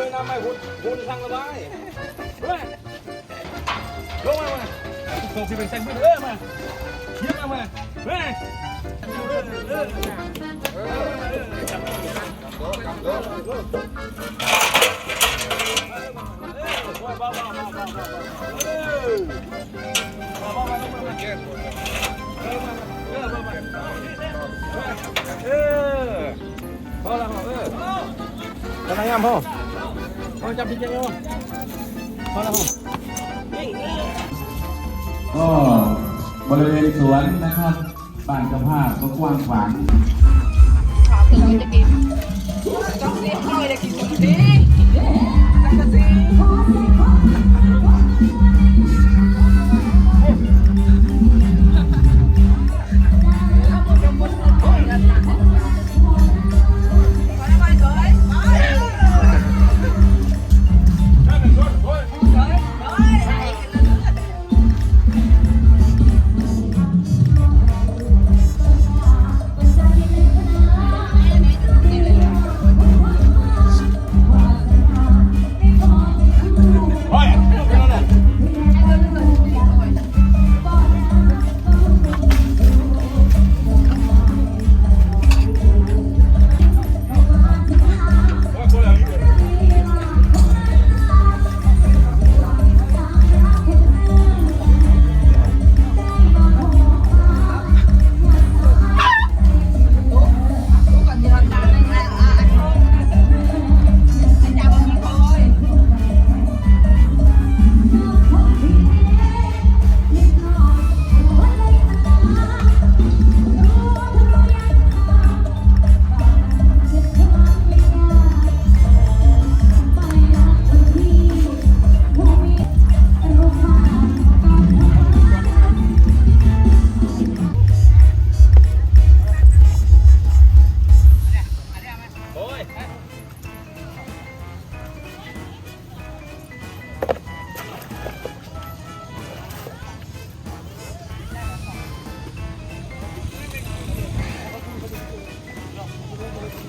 น้ยน้ำไม่หุ่นหุ่นทางระบายเฮ้ยลงมามาส่งสิเป็นเซนเพื่อนเออมาเยี่ยมมาเฮ้ยเออพอแล้วพอเออจะทำยังพ่อ พ่อจับพี่เจ้าพอแล้วพ่อก็บริเวณสวนนะครับบ้านเจ้าภาพก็กว้างขวางโ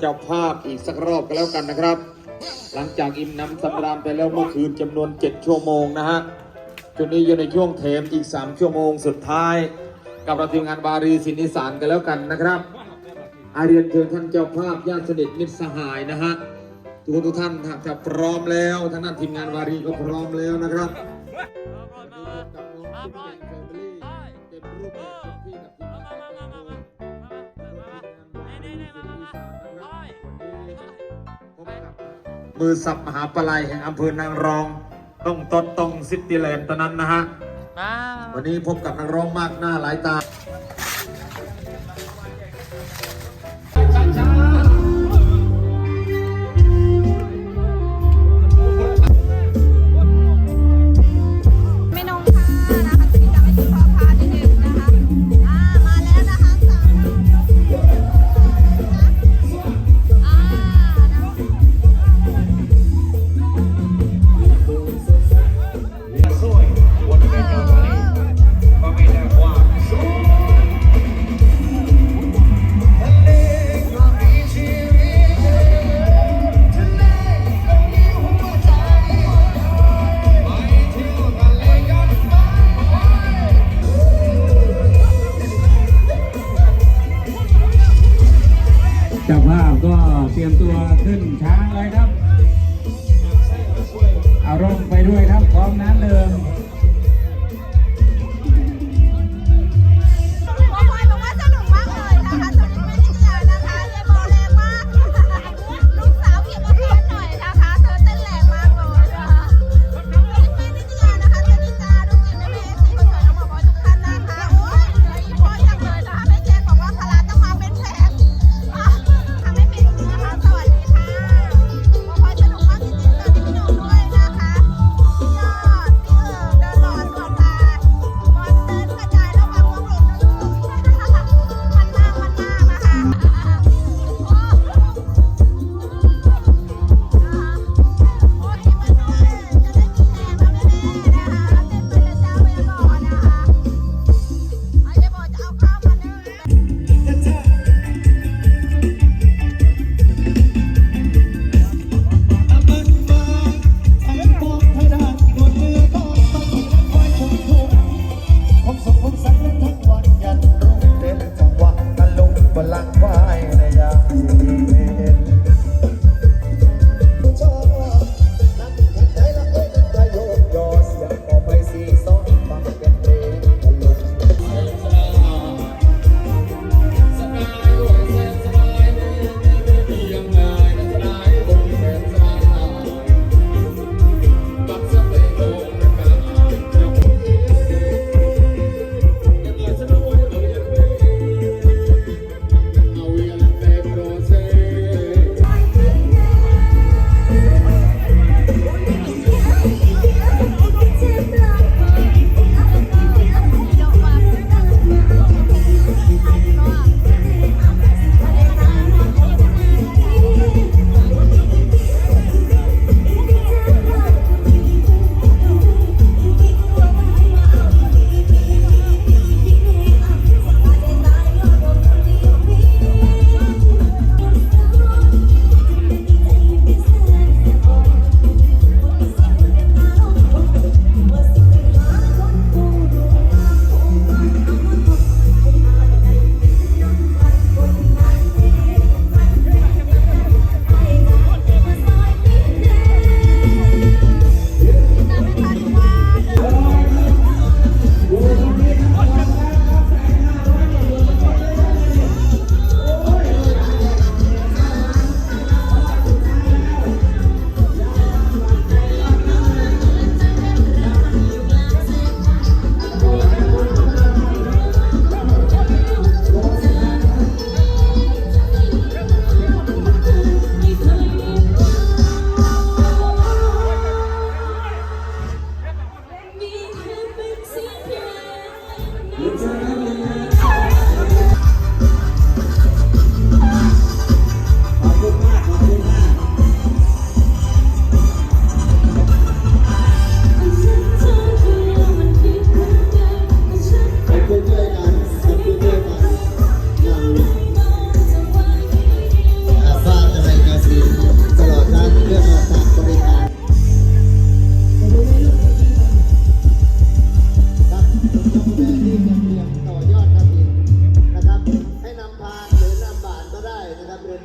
เจ้าภาพอีกสักรอบก็แล้วกันนะครับ หลังจากอิ่มน้ำสำราญไปแล้วเมื่อคืนจำนวน 7 ชั่วโมงนะฮะช่วงนี้อยู่ในช่วงเทมอีก 3 ชั่วโมงสุดท้าย กับเราทีมงานบารีสินิสานกันแล้วกันนะครับอาเรียนเชิญท่านเจ้าภาพญาติสนิทมิตรสหายนะฮะทุกคนทุกท่านถ้าจะพร้อมแล้วทางด้านทีมงานบารีก็พร้อมแล้วนะครับ มงานบารีสินนิสานนะครับวันนี้พบกับมือสับมหาปลัยแห่งอำเภอนางรอง ต้องตดตรงซิตี้แลนด์ตอนนั้นนะฮะ วันนี้พบกับนักร้องมากหน้าหลายตา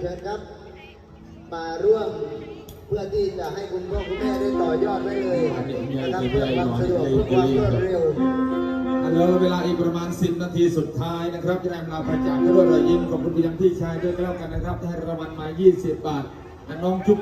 ชิญครับ มาร่วมเพื่อที่จะให้คุณพ่อคุณแม่ได้ต่อยอดได้เลยนะครับเพื่ความสะดวกเพื่อความรวดเร็วแล้เวลาอีกประมาณ 10 นาทีสุดท้ายนะครับจะนวลาประจากด้วยรอยยิ้มขอบคุณพี่ยังที่ชายด้วยก็แล้วกันนะครับให้รางวัลมา 20 บาทน้องจุ๊บ